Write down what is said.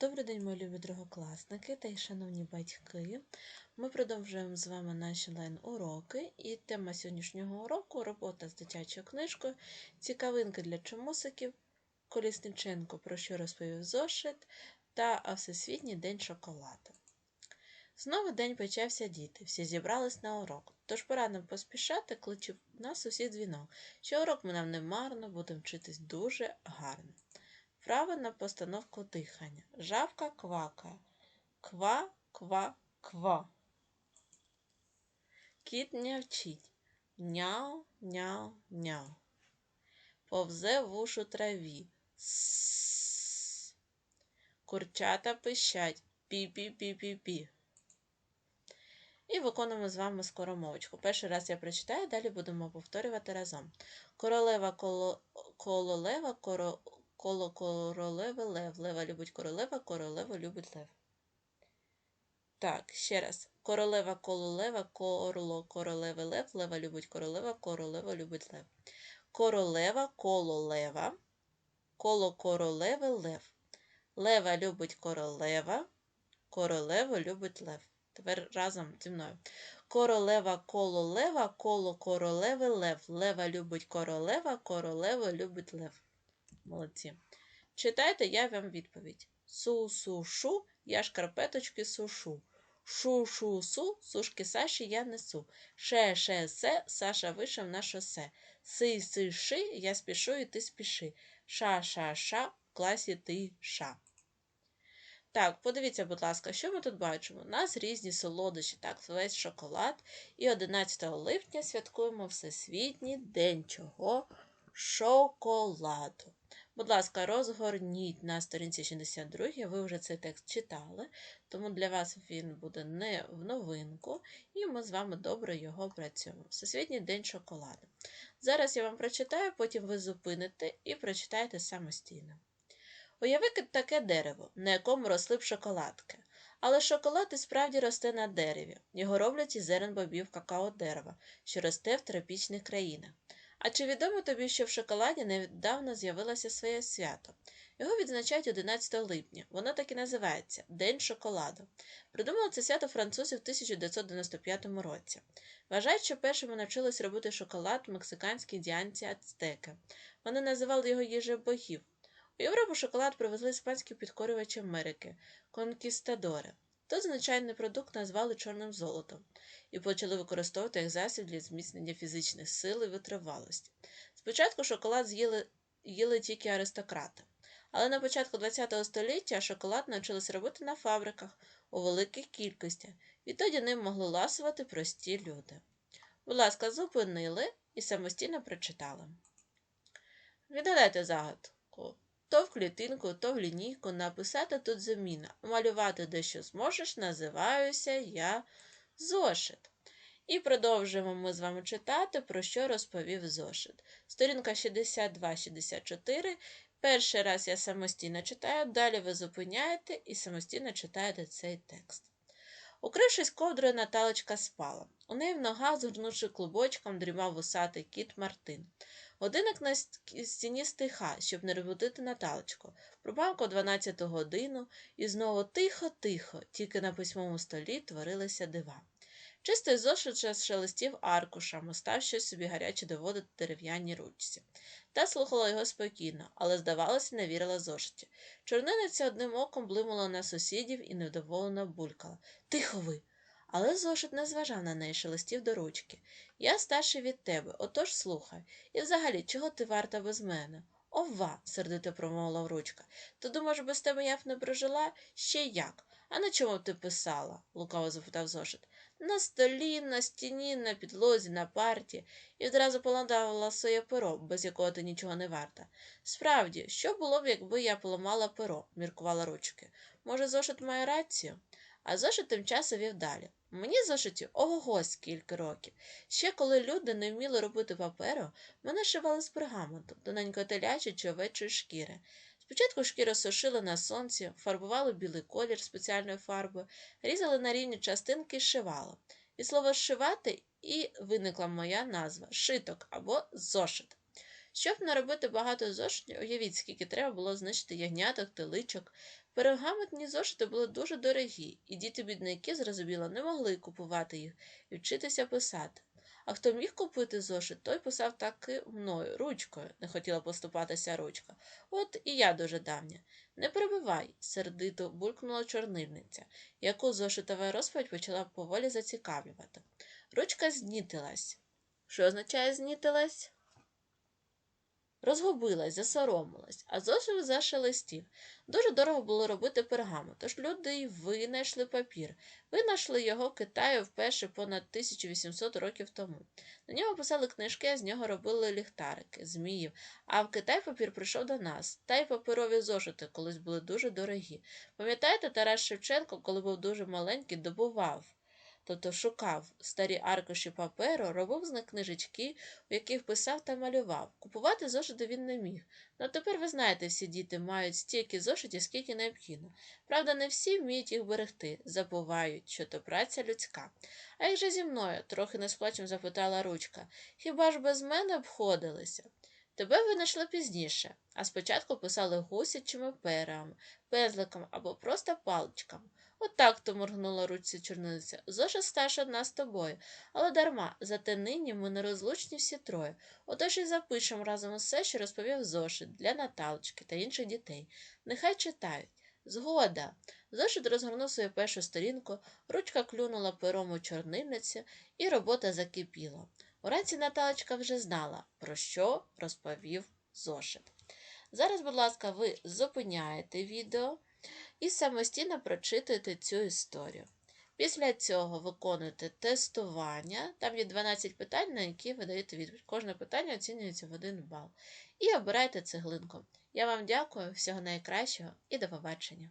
Добрий день, мої любі другокласники та й шановні батьки. Ми продовжуємо з вами наші лайн-уроки, і тема сьогоднішнього уроку робота з дитячою книжкою, цікавинки для чомусиків, Колісниченко, про що розповів зошит, та Всесвітній день шоколаду. Знову день почався діти, всі зібрались на урок. Тож пора нам поспішати, кличе нас усі дзвінок, що урок ми нам не марно, будемо вчитись дуже гарно. Право на постановку дихання. Жабка квакає. Ква, ква, ква. Кіт нявчить. Няу, няу, няу. Повзе в ушу траві. С. Курчата пищать. Пі-пі-пі-пі-пі. І виконуємо з вами скоромовочку. Перший раз я прочитаю, далі будемо повторювати разом. Королева коло лева, коро, коло королеви лев. Лева любить королева, королева любить лев. Так, ще раз. Королева коло лева, корло королеви лев. Лева любить королева, королева любить лев. Королева коло лева, коло королеви лев. Лева любить королева, королева любить лев. Тепер разом зі мною. Королева коло лева, коло королеви лев. Лева любить королева, королева любить лев. Молодці. Читайте, я вам відповідь. Су-су-шу, я шкарпеточки сушу. Шу-шу-су, сушки Саші я несу. Ше-ше-се, Саша вийшов на шосе. Си-си-ши, я спішу і ти спіши. Ша-ша-ша, в класі ти ша. Так, подивіться, будь ласка, що ми тут бачимо? У нас різні солодощі, так, весь шоколад. І 11 липня святкуємо Всесвітній день чого? Шоколаду. Будь ласка, розгорніть на сторінці 62, ви вже цей текст читали, тому для вас він буде не в новинку, і ми з вами добре його працюємо. Всесвітній день шоколаду. Зараз я вам прочитаю, потім ви зупините і прочитаєте самостійно. Уяви таке дерево, на якому росли б шоколадки. Але шоколад і справді росте на дереві. Його роблять із зерен бобів какао дерева, що росте в тропічних країнах. А чи відомо тобі, що в шоколаді недавно з'явилося своє свято? Його відзначають 11 липня. Воно так і називається День шоколаду. Придумали це свято французи в 1995 році. Вважають, що першими навчились робити шоколад мексиканські діанці ацтеки. Вони називали його їжею богів. У Європу шоколад привезли іспанські підкорювачі Америки конкістадори. Тут звичайний продукт назвали чорним золотом і почали використовувати як засіб для зміцнення фізичних сил і витривалості. Спочатку шоколад з'їли їли тільки аристократи, але на початку ХХ століття шоколад навчилися робити на фабриках у великих кількостях, відтоді ним могли ласувати прості люди. Будь ласка, зупинили і самостійно прочитали. Відгадайте загадку. То в клітинку, то в лінійку написати тут заміна. Малювати дещо зможеш, називаюся я зошит. І продовжуємо ми з вами читати, про що розповів зошит. Сторінка 62-64. Перший раз я самостійно читаю, далі ви зупиняєте і самостійно читаєте цей текст. Укрившись ковдрою, Наталочка спала. У неї в ногах, згорнувши клубочком, дрімав вусатий кіт Мартин. Годинник на стіні стиха, щоб не розбудити Наталочку. Пробавка 12 годину і знову тихо-тихо, тільки на письмовому столі творилися дива. Чистий зошит шелестів аркушами, став щось собі гаряче доводити дерев'яній ручці. Та слухала його спокійно, але, здавалося, не вірила зошиті. Чорниниця одним оком блимала на сусідів і невдоволено булькала. Тихо ви! Але зошит не зважав на неї, шелестів до ручки. Я старший від тебе, отож слухай. І взагалі, чого ти варта без мене? Ова, сердито промовила ручка. Ти думаєш, без тебе я б не прожила? Ще як? А на чому ти писала? лукаво запитав зошит. На столі, на стіні, на підлозі, на парті, і одразу поламала своє перо, без якого ти нічого не варта. Справді, що було б, якби я поламала перо, міркувала ручки. Може, зошит має рацію? А зошит тим часом вів далі. Мені зошиті ого скільки років. Ще коли люди не вміли робити паперу, мене шивали з пергаменту, тоненько телячі чи овечої шкіри. Спочатку шкіру сушили на сонці, фарбували білий колір спеціальною фарбою, різали на рівні частинки і шивали. Від слова шивати і виникла моя назва шиток або зошит. Щоб наробити багато зошитів, уявіть, скільки треба було знищити ягняток, теличок, Пергаментні зошити були дуже дорогі, і діти-бідняки, зрозуміло, не могли купувати їх і вчитися писати. А хто міг купити зошит, той писав таки мною, ручкою, не хотіла поступатися ручка. От і я дуже давня. Не перебивай, сердито булькнула чорнильниця, яку зошитова розповідь почала поволі зацікавлювати. Ручка знітилась. Що означає знітилась? Розгубилась, засоромилась, а зошит зашелестів. Дуже дорого було робити пергамент, тож люди й винайшли папір. Винайшли його в Китаї вперше понад 1800 років тому. На ньому писали книжки, а з нього робили ліхтарики, зміїв. А в Китай папір прийшов до нас. Та й паперові зошити колись були дуже дорогі. Пам'ятаєте, Тарас Шевченко, коли був дуже маленький, добував? Тобто шукав старі аркуші паперу, робив з них книжечки, у яких писав та малював. Купувати зошити він не міг. Ну тепер ви знаєте, всі діти мають стільки зошитів, скільки необхідно. Правда, не всі вміють їх берегти, забувають, що то праця людська. А як же зі мною? трохи несплачем запитала ручка. Хіба ж без мене обходилися? Тебе винайшли пізніше, а спочатку писали гусячими перами, пезликом або просто паличками. Отак то моргнула ручці чорниця. Зоша старша нас з тобою, але дарма, зате нині ми нерозлучні всі троє. Отож і запишемо разом усе, що розповів зошит для Наталочки та інших дітей. Нехай читають. Згода. Зошит розгорнув свою першу сторінку, ручка клюнула пером у чорнильниці, і робота закипіла. Уранці Наталочка вже знала, про що розповів зошит. Зараз, будь ласка, ви зупиняєте відео і самостійно прочитайте цю історію. Після цього виконуєте тестування, там є 12 питань, на які ви даєте відповідь. Кожне питання оцінюється в 1 бал. І обирайте цеглинку. Я вам дякую, всього найкращого і до побачення!